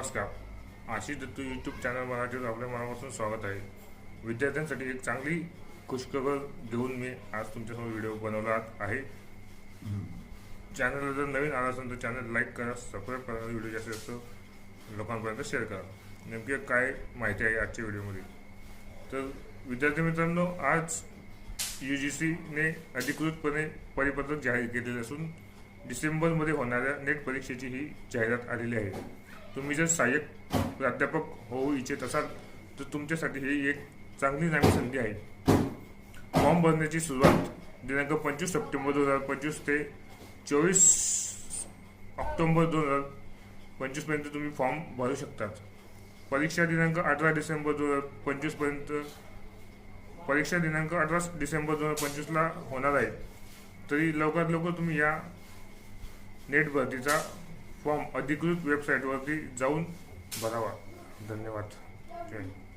नमस्कार. Ashish Dattu YouTube channel मराठीवर आपल्या मनापासून स्वागत आहे. विद्यार्थ्यांसाठी एक चांगली खुशखबर देऊन मी आज तुमच्यासमोर व्हिडिओ बनवला आहे. चॅनलला जर नवीन आला असेल तर चॅनल लाईक करा सबस्क्राईब करा व्हिडिओ जास्तीत जास्त लोकांपर्यंत शेअर करा. नेमकी काय माहिती आहे आजच्या व्हिडिओमध्ये तर विद्यार्थी मित्रांनो आज यू जी सीने अधिकृतपणे परिपत्रक जाहीर केलेले असून डिसेंबरमध्ये होणाऱ्या नेट परीक्षेची ही जाहिरात आलेली आहे. तुम्ही जर सहाय्यक प्राध्यापक होऊ इच्छित असाल तर तुमच्यासाठी ही एक चांगली नवी संधी आहे. फॉर्म भरण्याची सुरुवात दिनांक पंचवीस सप्टेंबर दोन हजार पंचवीस ते चोवीस ऑक्टोबर दोन हजार पंचवीसपर्यंत तुम्ही फॉर्म भरू शकतात. परीक्षा दिनांक अठरा डिसेंबर दोन हजार पंचवीसपर्यंत परीक्षा दिनांक अठरा डिसेंबर दोन हजार पंचवीसला होणार आहे. तरी लवकरात लवकर तुम्ही या नेट भरतीचा फॉर्म अधिकृत वेबसाईटवरती जाऊन भरावा धन्यवाद. थँक्यू